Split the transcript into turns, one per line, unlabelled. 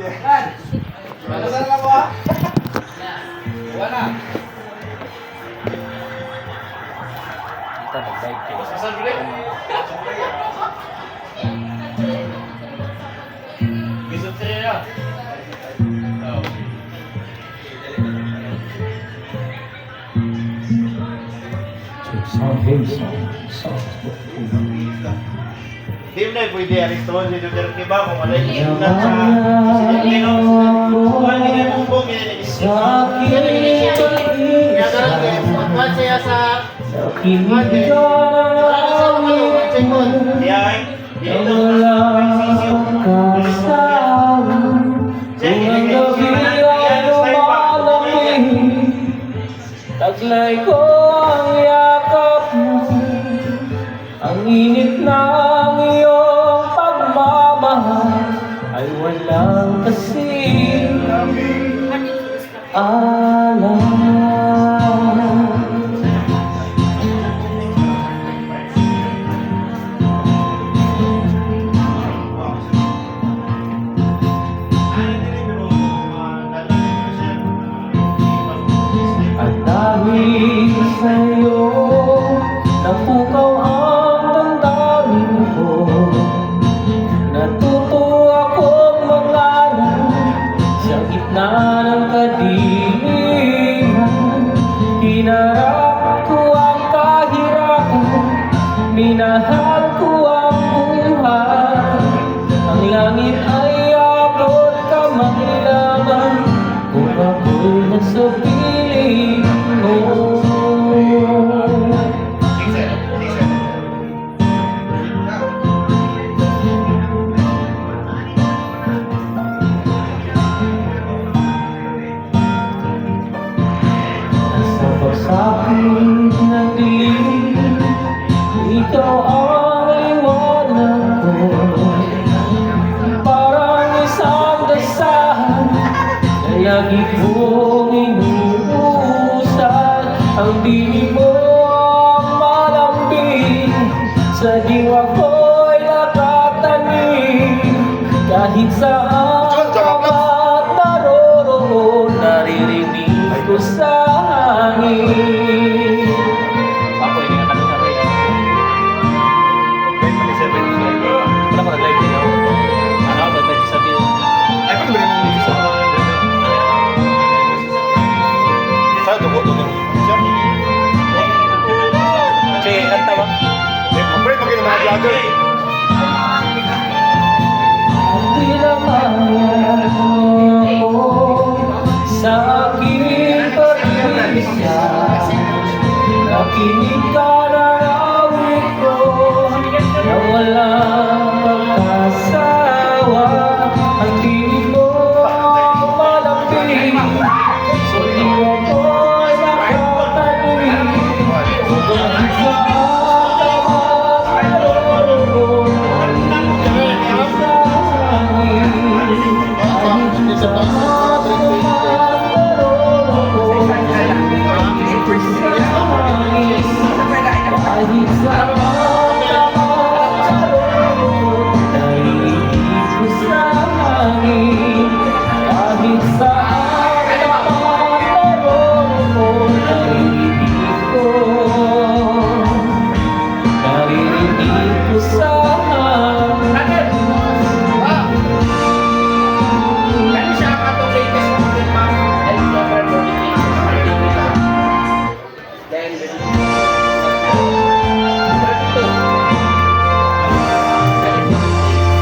Yan. Malasan lang ah. Wala.
Ito, nag-dive kayo.
Sasal ko rin. Gusto ko rin ah. Oh. Di na pwede ariston si Duterte ba kung wala yung inunan sa Sinigino. Kung ano bumbong yun yung Kaya siya sa Kaya ay, dito
Taglay ko Init ng iyong pagmamahal Ay walang kasing alam. At dahil sa'yo Napukaw minahara lagi kong inuusan Ang dilim mo yung mga vlogger. Sa aking pag-ibisa Nakinig ka na awit ko Na walang magkasawa Ang tinig mo malapit. So di